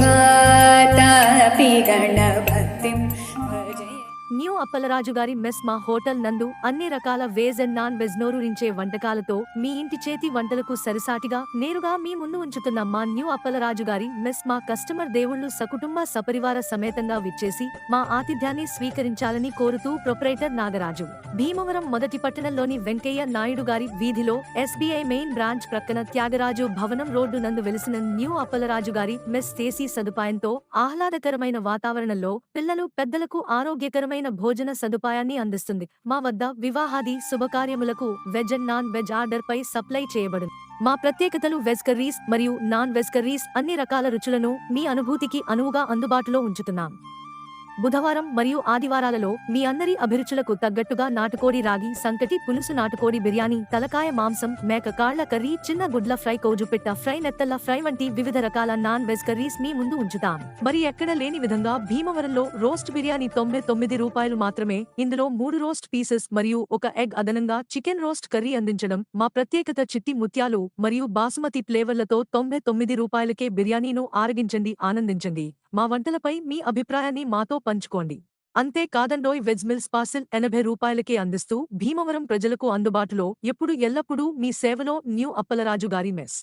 वातापि गणपतिं भजे న్యూ అప్పలరాజుగారి మెస్ మా హోటల్ నందు అన్ని రకాల వేజ్ అండ్ నాన్ వెజ్ నోరూరించే వంటకాలతో మీ ఇంటి చేతి వంటలకు సరిసాటిగా నేరుగా మీ ముందు ఉంచుతున్న మా న్యూ అప్పలరాజుగారి మెస్ మా కస్టమర్ దేవుళ్ళు సకుటుంబ సపరివార సమేతంగా విచ్చేసి మా ఆతిథ్యాన్ని స్వీకరించాలని కోరుతూ ప్రొపరేటర్ నాగరాజు. భీమవరం మొదటి పట్టణంలోని వెంకయ్య నాయుడు గారి వీధిలో ఎస్బీఐ మెయిన్ బ్రాంచ్ ప్రక్కన త్యాగరాజు భవనం రోడ్డు నందు వెలిసిన న్యూ అప్పలరాజు గారి మెస్ చేసి సదుపాయంతో ఆహ్లాదకరమైన వాతావరణంలో పిల్లలు పెద్దలకు ఆరోగ్యకరమైన భోజన సదుపాయాన్ని అందిస్తుంది. మా వద్ద వివాహాది శుభకార్యములకు veg and non veg order pi supply చేయబడును. మా ప్రత్యేకతలు వెజ్ కర్రీస్ మరియు నాన్ వెజ్ కర్రీస్ అన్ని రకాల రుచులను మీ అనుభూతికి అనువుగా అందుబాటులో ఉంచుతున్నాం. బుధవారం మరియు ఆదివారాలలో మీ అందరి అభిరుచులకు తగ్గట్టుగా నాటుకోడి రాగి సంకటి పులుసు నాటుకోడి బిర్యానీ తలకాయ మాంసం మేక కాళ్ళ కర్రీ చిన్న గుడ్ల ఫ్రై కోజుపిట్ట ఫ్రై నెత్తల్ల ఫ్రై వంటి వివిధ రకాల నాన్ వెజ్ కర్రీస్ మీ ముందు ఉంచుతాం. మరి ఎక్కడ లేని విధంగా భీమవరంలో రోస్ట్ బిర్యానీ తొంభై తొమ్మిది రూపాయలు మాత్రమే. ఇందులో మూడు రోస్ట్ పీసెస్ మరియు ఒక ఎగ్ అదనంగా చికెన్ రోస్ట్ కర్రీ అందించడం మా ప్రత్యేకత. చిట్టి ముత్యాలు మరియు బాసుమతి ఫ్లేవర్లతో తొంభై తొమ్మిది రూపాయలకే బిర్యానీను ఆరగించండి ఆనందించండి. మా వంటలపై మీ అభిప్రాయాన్ని మాతో పంచుకోండి. అంతే కాదండోయ్ వెజ్ మిల్స్ పార్సిల్ ఎనభై రూపాయలకే అందిస్తూ భీమవరం ప్రజలకు అందుబాటులో ఎప్పుడు ఎల్లప్పుడూ మీ సేవలో న్యూ అప్పలరాజు గారి మెస్.